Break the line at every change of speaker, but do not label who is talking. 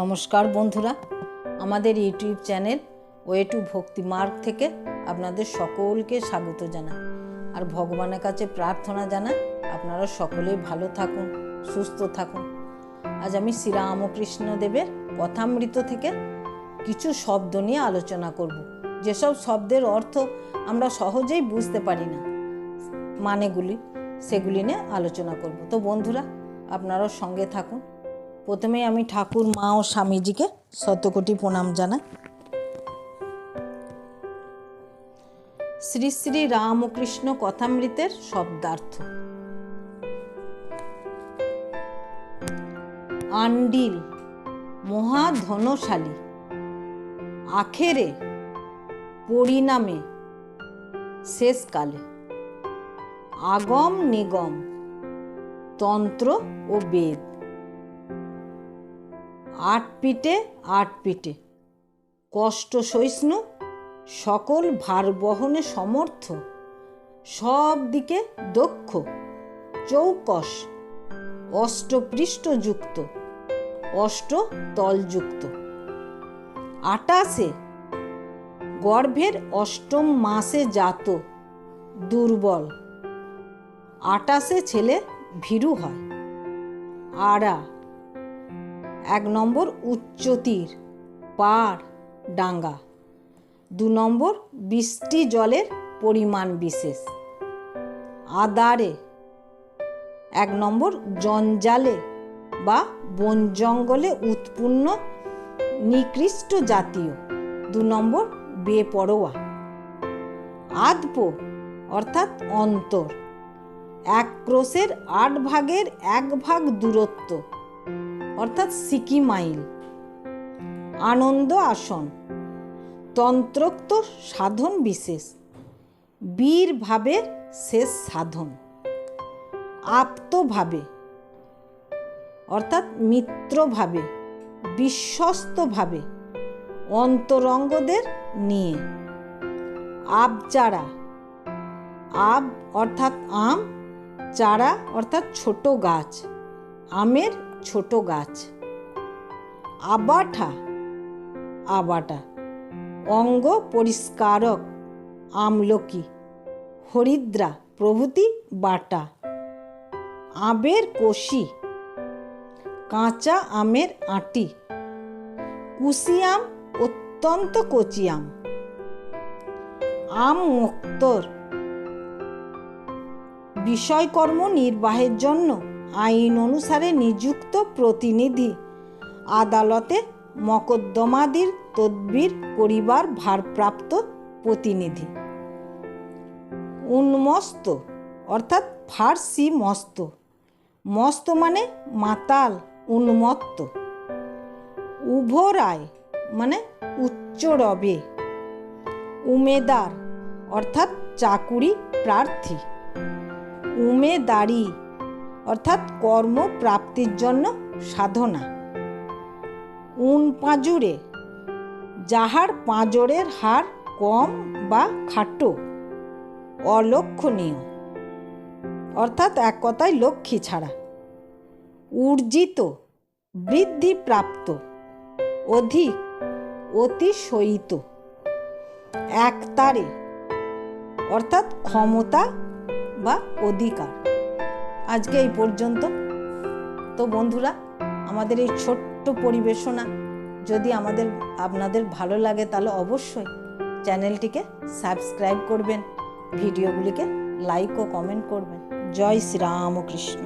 নমস্কার বন্ধুরা, আমাদের ইউটিউব চ্যানেল ওয়ে টু ভক্তি মার্গ থেকে আপনাদের সকলকে স্বাগত জানাই। আর ভগবানের কাছে প্রার্থনা জানাই, আপনারা সকলেই ভালো থাকুন, সুস্থ থাকুন। আজ আমি শ্রীরামকৃষ্ণ দেবের কথামৃত থেকে কিছু শব্দ নিয়ে আলোচনা করব। যেসব শব্দের অর্থ আমরা সহজেই বুঝতে পারি না, মানেগুলি, সেগুলি নিয়ে আলোচনা করব। তো বন্ধুরা, আপনারাও সঙ্গে থাকুন। প্রথমেই আমি ঠাকুর, মা ও স্বামীজিকে শতকোটি প্রণাম জানাই। শ্রী শ্রী রামকৃষ্ণ কথামৃতের শব্দার্থ। আন্ডিল মহাধনশালী, আখেরে, পরিণামে, শেষকালে, আগম নিগম, তন্ত্র ও বেদ। আট পিঠে আট পিঠে। কষ্ট সহিষ্ণু, সকল ভার বহনে সমর্থ, সব দিকে দক্ষ, চৌকস অষ্টপৃষ্ঠযুক্ত অষ্ট তলযুক্ত আটাশে, গর্ভের অষ্টম মাসে জাত, দুর্বল। আটাশে ছেলে ভীরু হয়। আড়া এক নম্বর উচ্চতীর পাড় ডাঙ্গা। দু নম্বর বৃষ্টি জলের পরিমাণ বিশেষ। আদারে। এক নম্বর জঞ্জালে বা বন জঙ্গলে উৎপন্ন নিকৃষ্ট জাতীয়। দু নম্বর বেপরোয়া। আদপো, অর্থাৎ অন্তর, এক ক্রোশের আট ভাগের এক ভাগ দূরত্ব। অর্থাৎ সিকি মাইল আনন্দ আসন। তন্ত্রোক্ত সাধন বিশেষ। বীর ভাবের শেষ সাধন। আপ্তভাবে অর্থাৎ মিত্রভাবে, বিশ্বস্তভাবে অন্তরঙ্গদের নিয়ে। আবচারা আব অর্থাৎ আম, চারা অর্থাৎ ছোট গাছ। আমের ছোট গাছ। আবাঠা আবাটা। অঙ্গ পরিষ্কারক আমলকি, হরিদ্রা প্রভৃতি বাটা। আবের কষি, কাঁচা আমের আটি। কুশিয়াম, অত্যন্ত কচিয়াম। আম মুক্তর। বিষয়কর্ম নির্বাহের জন্য আইন অনুসারে নিযুক্ত প্রতিনিধি আদালতে মকদ্দমাদির তদবির করিবার ভারপ্রাপ্ত প্রতিনিধি। উন্মস্ত, অর্থাৎ ফার্সি মস্ত। মস্ত মানে মাতাল, উন্মত্ত। উভরায় মানে উচ্চ রবে। উমেদার, অর্থাৎ চাকুরি প্রার্থী। উমেদারি অর্থাৎ কর্ম প্রাপ্তির জন্য সাধনা। উন পাঁজুরে, যাহার পাঁজরের হার কম বা খাটো, অলক্ষণীয়, অর্থাৎ এক কথায় লক্ষ্মী ছাড়া। উর্জিত বৃদ্ধিপ্রাপ্ত, অধিক, অতিশয়িত, একতারে, অর্থাৎ ক্ষমতা বা অধিকার। আজকে এই পর্যন্ত। তো বন্ধুরা, আমাদের এই ছোট্ট পরিবেশনা যদি আমাদের, আপনাদের ভালো লাগে, তাহলে অবশ্যই চ্যানেলটিকে সাবস্ক্রাইব করবেন, ভিডিওগুলিকে লাইক ও কমেন্ট করবেন। জয় শ্রীরামকৃষ্ণ